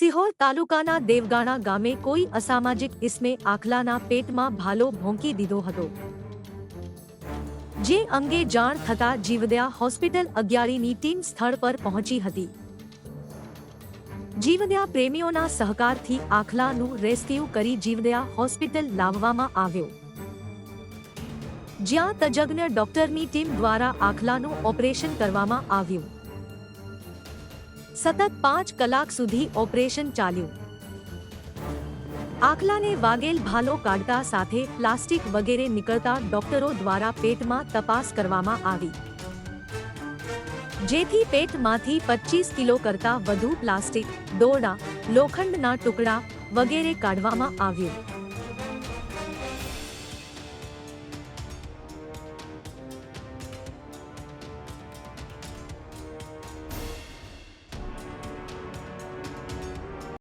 સિહોર તાલુકાના દેવગાણા ગામે કોઈ અસામાજિક ઇસમે આખલાના પેટમાં ભાલો ભોંકી દીધો હતો. જે અંગે જાણ થતા જીવદયા હોસ્પિટલ અગિયારીની ટીમ સ્થળ પર પહોંચી હતી. જીવદયા પ્રેમીઓના સહકારથી આખલાનું રેસ્ક્યુ કરી જીવદયા હોસ્પિટલ લાવવામાં આવ્યો. જ્યાં તજજ્ઞ ડોક્ટરની ટીમ દ્વારા આખલાનું ઓપરેશન કરવામાં આવ્યું. સતત પાંચ કલાક સુધી ઓપરેશન ચાલ્યું. આખલાને વાગેલ ભાલો કાઢતા સાથે પ્લાસ્ટિક વગેરે નીકળતા ડોક્ટરો દ્વારા પેટમાં તપાસ કરવામાં આવી. જેથી પેટમાંથી પચીસ કિલો કરતા વધુ પ્લાસ્ટિક, દોરડા, લોખંડના ટુકડા વગેરે કાઢવામાં આવ્યું.